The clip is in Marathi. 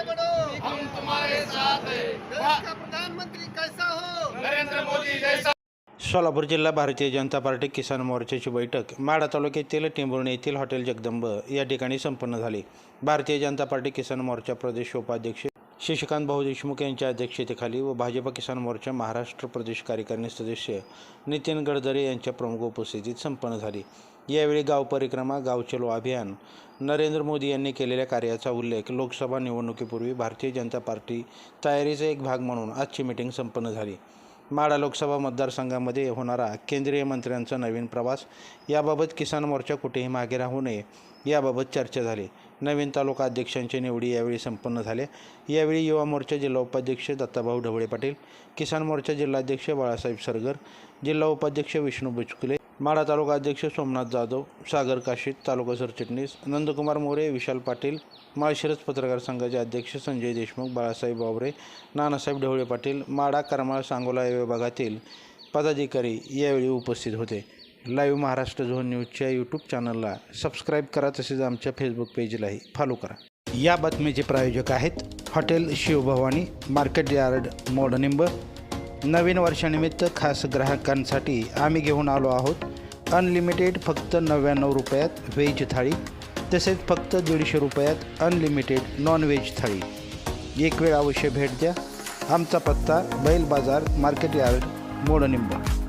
हम तुम्हारे साथ हैं। प्रधानमंत्री कैसा हो? नरेंद्र मोदी जैसा। सोलापूर जिल्हा भारतीय जनता पार्टी किसान मोर्चाची बैठक माढा तालुक्यातील टेंभुर्णी येथील हॉटेल जगदंब या ठिकाणी संपन्न झाली. भारतीय जनता पार्टी किसान मोर्चा प्रदेश उपाध्यक्ष शशिकांत भाऊ देशमुख यांच्या अध्यक्षतेखाली व भाजप किसान मोर्चा महाराष्ट्र प्रदेश कार्यकारिणी सदस्य नितीन गडकरी यांच्या प्रमुख उपस्थितीत संपन्न झाली. यावेळी गाव परिक्रमा गाव चलो अभियान नरेंद्र मोदी यांनी केलेल्या कार्याचा उल्लेख लोकसभा निवडणुकीपूर्वी भारतीय जनता पार्टी तयारीचा एक भाग म्हणून आजची मीटिंग संपन्न झाली. माडा लोकसभा मतदारसंघामध्ये होणारा केंद्रीय मंत्र्यांचा नवीन प्रवास याबाबत किसान मोर्चा कुठेही मागे राहू नये याबाबत चर्चा झाली. नवीन तालुका अध्यक्षांची निवडी यावेळी संपन्न झाल्या यावेळी युवा मोर्चा जिल्हा उपाध्यक्ष दत्ताभाऊ ढवळे पाटील किसान मोर्चा जिल्हाध्यक्ष बाळासाहेब सरगर जिल्हा उपाध्यक्ष विष्णू बुचकुले माढा तालुका अध्यक्ष सोमनाथ जाधव सागर काशीत तालुका सरचिटणीस नंदकुमार मोरे विशाल पाटील माळशिरस पत्रकार संघाचे अध्यक्ष संजय देशमुख बाळासाहेब बावरे नानासाहेब ढवळे पाटील माडा करमाळ सांगोला या विभागातील पदाधिकारी यावेळी उपस्थित होते. लाईव्ह महाराष्ट्र झोन न्यूजच्या यूट्यूब चॅनलला सबस्क्राईब करा तसेच आमच्या फेसबुक पेजलाही फॉलो करा. या बातमीचे प्रायोजक आहेत hotel Shivbhavani market yard Modnimb नवीन वर्षानिमित्त खास ग्राहकांसाठी आम्ही घेऊन आलो आहोत. अनलिमिटेड फक्त नव्याण्णव रुपयात व्हेज थाळी तसेच फक्त दीडशे रुपयात अनलिमिटेड नॉन व्हेज थाळी. एक वेळ अवश्य भेट द्या. आमचा पत्ता बैल बाजार मार्केट यार्ड मोडनिंबा.